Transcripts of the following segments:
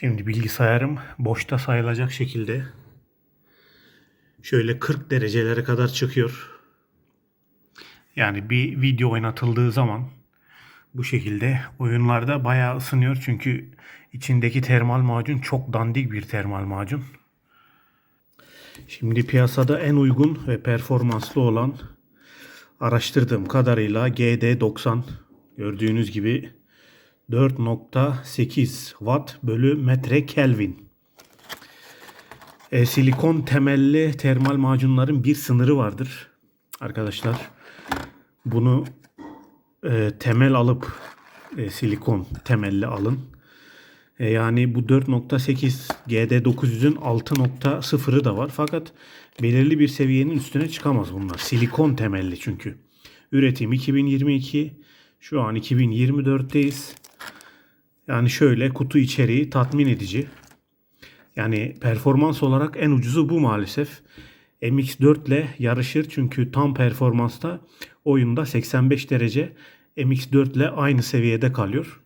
Şimdi bilgisayarım boşta sayılacak şekilde şöyle 40 derecelere kadar çıkıyor. Yani bir video oynatıldığı zaman bu şekilde oyunlarda bayağı ısınıyor çünkü içindeki termal macun çok dandik bir termal macun. Şimdi piyasada en uygun ve performanslı olan araştırdığım kadarıyla GD90 gördüğünüz gibi 4.8 watt bölü metre Kelvin. E, silikon temelli termal macunların bir sınırı vardır. Arkadaşlar bunu e, temel alıp e, silikon temelli alın. E, yani bu 4.8 GD900'ün 6.0'ı da var. Fakat belirli bir seviyenin üstüne çıkamaz bunlar. Silikon temelli çünkü. Üretim 2022. Şu an 2024'teyiz. Yani şöyle kutu içeriği tatmin edici. Yani performans olarak en ucuzu bu maalesef. MX4 ile yarışır çünkü tam performansta oyunda 85 derece MX4 ile aynı seviyede kalıyor.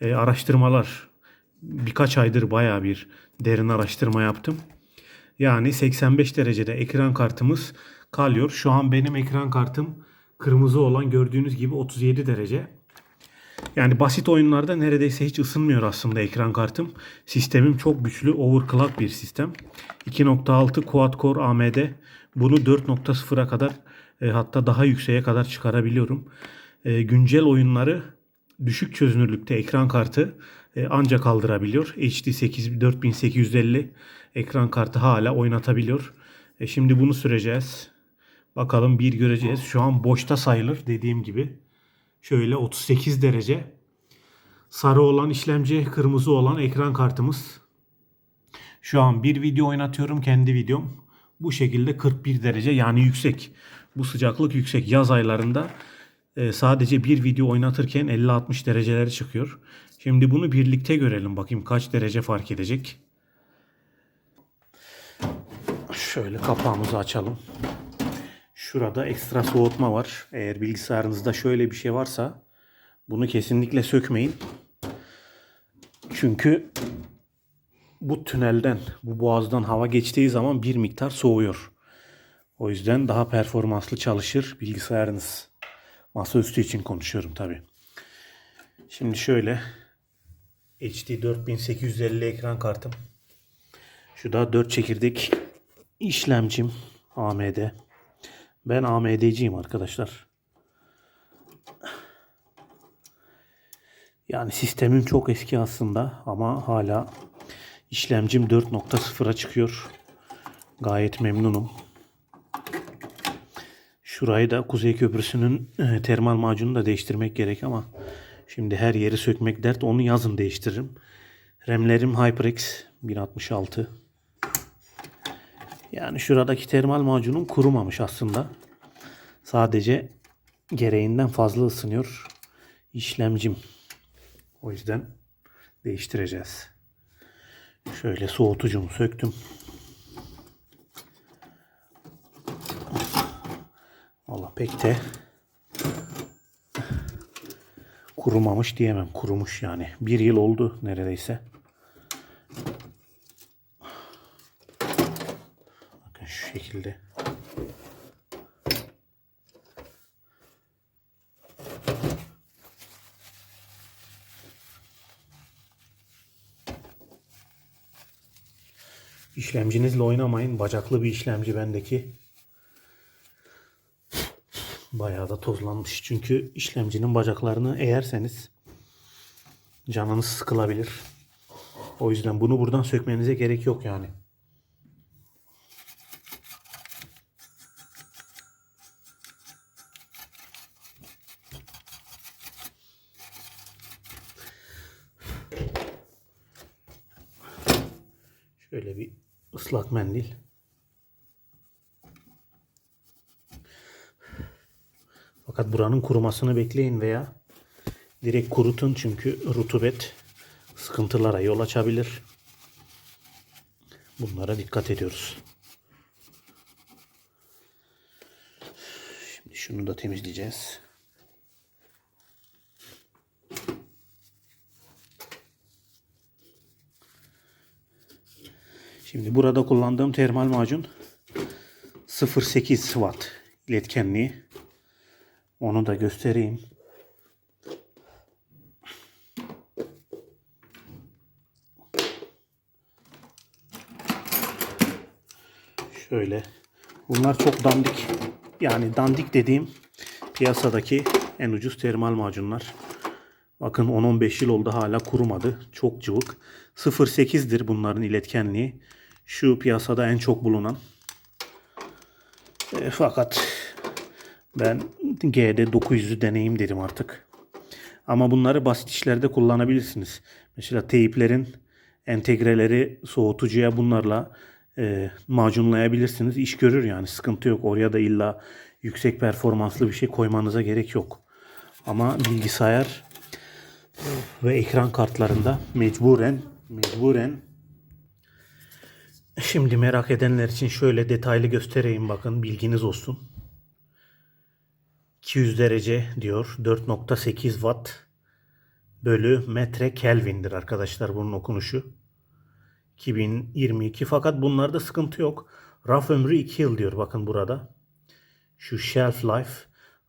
E, araştırmalar birkaç aydır baya bir derin araştırma yaptım. Yani 85 derecede ekran kartımız kalıyor. Şu an benim ekran kartım kırmızı olan gördüğünüz gibi 37 derece. Yani basit oyunlarda neredeyse hiç ısınmıyor aslında ekran kartım. Sistemim çok güçlü, overclock bir sistem. 2.6 quad core AMD. Bunu 4.0'a kadar e, hatta daha yükseğe kadar çıkarabiliyorum. E, güncel oyunları düşük çözünürlükte ekran kartı e, ancak kaldırabiliyor. HD 8 4850 ekran kartı hala oynatabiliyor. E, şimdi bunu süreceğiz. Bakalım bir göreceğiz. Şu an boşta sayılır dediğim gibi. Şöyle 38 derece. Sarı olan işlemci, kırmızı olan ekran kartımız. Şu an bir video oynatıyorum kendi videom. Bu şekilde 41 derece yani yüksek. Bu sıcaklık yüksek. Yaz aylarında e, sadece bir video oynatırken 50-60 dereceleri çıkıyor. Şimdi bunu birlikte görelim bakayım kaç derece fark edecek. Şöyle kapağımızı açalım. Şurada ekstra soğutma var. Eğer bilgisayarınızda şöyle bir şey varsa bunu kesinlikle sökmeyin. Çünkü bu tünelden, bu boğazdan hava geçtiği zaman bir miktar soğuyor. O yüzden daha performanslı çalışır bilgisayarınız. Masaüstü için konuşuyorum tabi. Şimdi şöyle HD 4850 ekran kartım. Şu da 4 çekirdek işlemcim AMD. Ben AMD'ciyim arkadaşlar. Yani sistemim çok eski aslında ama hala işlemcim 4.0'a çıkıyor. Gayet memnunum. Şurayı da Kuzey Köprüsü'nün e, termal macunu da değiştirmek gerek ama şimdi her yeri sökmek dert. Onu yazın değiştiririm. RAM'lerim HyperX 1066. Yani şuradaki termal macunum kurumamış aslında. Sadece gereğinden fazla ısınıyor işlemcim. O yüzden değiştireceğiz. Şöyle soğutucumu söktüm. Valla pek de kurumamış diyemem. Kurumuş yani. Bir yıl oldu neredeyse. Bakın şu şekilde. İşlemcinizle oynamayın. Bacaklı bir işlemci bendeki. Bayağı da tozlanmış. Çünkü işlemcinin bacaklarını eğerseniz canınız sıkılabilir. O yüzden bunu buradan sökmenize gerek yok yani. Şöyle bir ıslak mendil. Fakat buranın kurumasını bekleyin veya direkt kurutun çünkü rutubet sıkıntılara yol açabilir. Bunlara dikkat ediyoruz. Şimdi şunu da temizleyeceğiz. Şimdi burada kullandığım termal macun 0.8 watt iletkenliği. Onu da göstereyim. Şöyle. Bunlar çok dandik. Yani dandik dediğim piyasadaki en ucuz termal macunlar. Bakın 10-15 yıl oldu hala kurumadı. Çok cıvık. 0.8'dir bunların iletkenliği. Şu piyasada en çok bulunan. E, fakat ben G'de 900'ü deneyim dedim artık. Ama bunları basit işlerde kullanabilirsiniz. Mesela teyiplerin entegreleri soğutucuya bunlarla e, macunlayabilirsiniz. İş görür yani sıkıntı yok. Oraya da illa yüksek performanslı bir şey koymanıza gerek yok. Ama bilgisayar ve ekran kartlarında mecburen mecburen şimdi merak edenler için şöyle detaylı göstereyim bakın bilginiz olsun. 200 derece diyor 4.8 watt bölü metre Kelvin'dir arkadaşlar bunun okunuşu. 2022 fakat bunlarda sıkıntı yok. Raf ömrü 2 yıl diyor bakın burada. Şu shelf life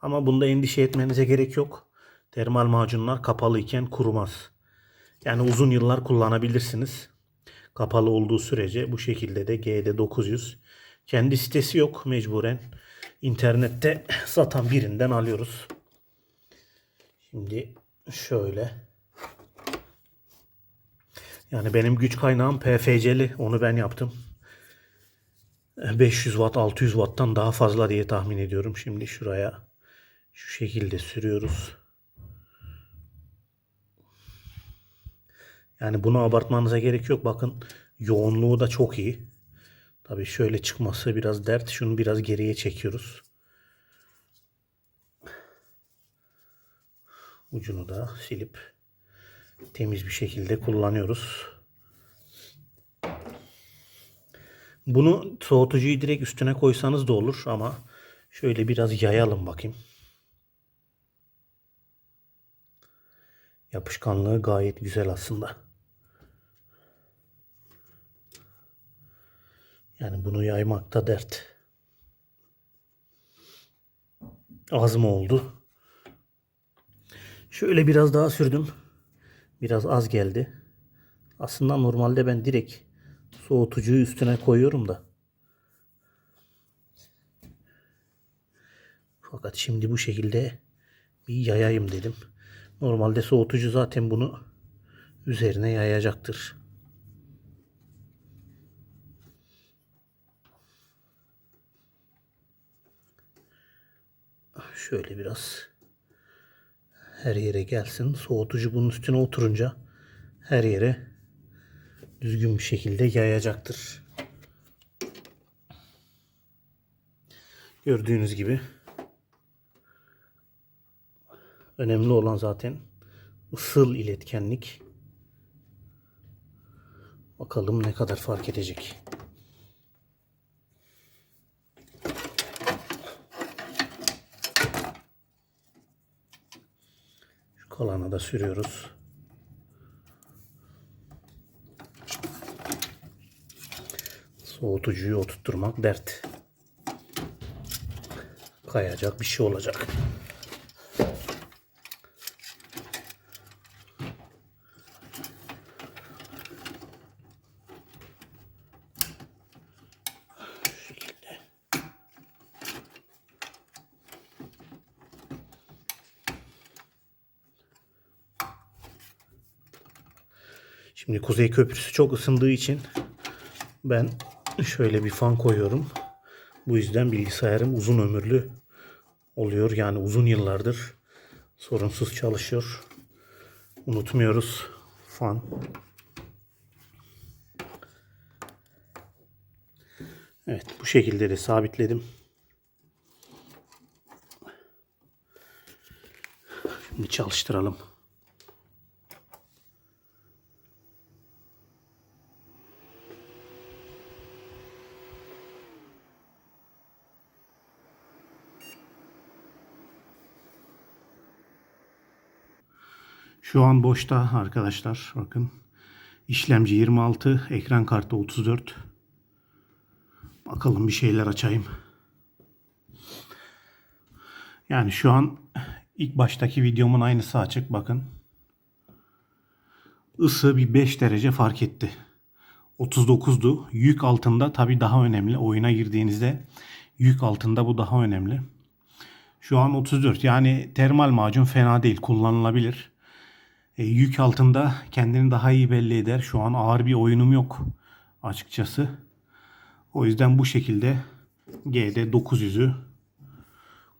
ama bunda endişe etmenize gerek yok. Termal macunlar kapalı iken kurumaz. Yani uzun yıllar kullanabilirsiniz. Kapalı olduğu sürece bu şekilde de GD 900. Kendi sitesi yok mecburen. İnternette satan birinden alıyoruz. Şimdi şöyle. Yani benim güç kaynağım PFC'li. Onu ben yaptım. 500 watt 600 watt'tan daha fazla diye tahmin ediyorum. Şimdi şuraya şu şekilde sürüyoruz. Yani bunu abartmanıza gerek yok. Bakın yoğunluğu da çok iyi. Tabii şöyle çıkması biraz dert. Şunu biraz geriye çekiyoruz. Ucunu da silip temiz bir şekilde kullanıyoruz. Bunu soğutucuyu direkt üstüne koysanız da olur ama şöyle biraz yayalım bakayım. Yapışkanlığı gayet güzel aslında. Yani bunu yaymakta dert. Az mı oldu? Şöyle biraz daha sürdüm. Biraz az geldi. Aslında normalde ben direkt soğutucuyu üstüne koyuyorum da. Fakat şimdi bu şekilde bir yayayım dedim. Normalde soğutucu zaten bunu üzerine yayacaktır. Şöyle biraz her yere gelsin. Soğutucu bunun üstüne oturunca her yere düzgün bir şekilde yayacaktır. Gördüğünüz gibi önemli olan zaten ısıl iletkenlik. Bakalım ne kadar fark edecek. Şu kalanı da sürüyoruz. Soğutucuyu oturtturmak dert. Kayacak bir şey olacak. Şimdi Kuzey Köprüsü çok ısındığı için ben şöyle bir fan koyuyorum. Bu yüzden bilgisayarım uzun ömürlü oluyor. Yani uzun yıllardır sorunsuz çalışıyor. Unutmuyoruz fan. Evet bu şekilde de sabitledim. Şimdi çalıştıralım. Şu an boşta arkadaşlar bakın. İşlemci 26, ekran kartı 34. Bakalım bir şeyler açayım. Yani şu an ilk baştaki videomun aynısı açık bakın. Isı bir 5 derece fark etti. 39'du. Yük altında tabii daha önemli. Oyuna girdiğinizde yük altında bu daha önemli. Şu an 34. Yani termal macun fena değil. Kullanılabilir. E, yük altında kendini daha iyi belli eder. Şu an ağır bir oyunum yok açıkçası. O yüzden bu şekilde GD 900'ü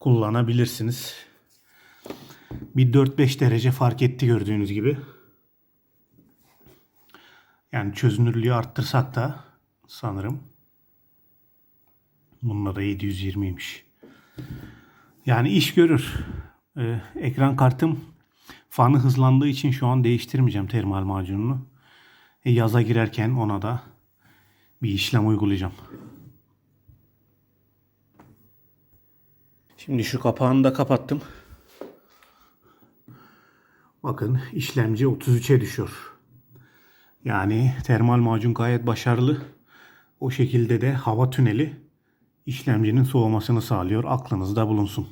kullanabilirsiniz. Bir 4-5 derece fark etti gördüğünüz gibi. Yani çözünürlüğü arttırsak da sanırım. Bununla da 720'ymiş. Yani iş görür. Ee, ekran kartım fanı hızlandığı için şu an değiştirmeyeceğim termal macununu. E, yaza girerken ona da bir işlem uygulayacağım. Şimdi şu kapağını da kapattım. Bakın işlemci 33'e düşüyor. Yani termal macun gayet başarılı. O şekilde de hava tüneli işlemcinin soğumasını sağlıyor. Aklınızda bulunsun.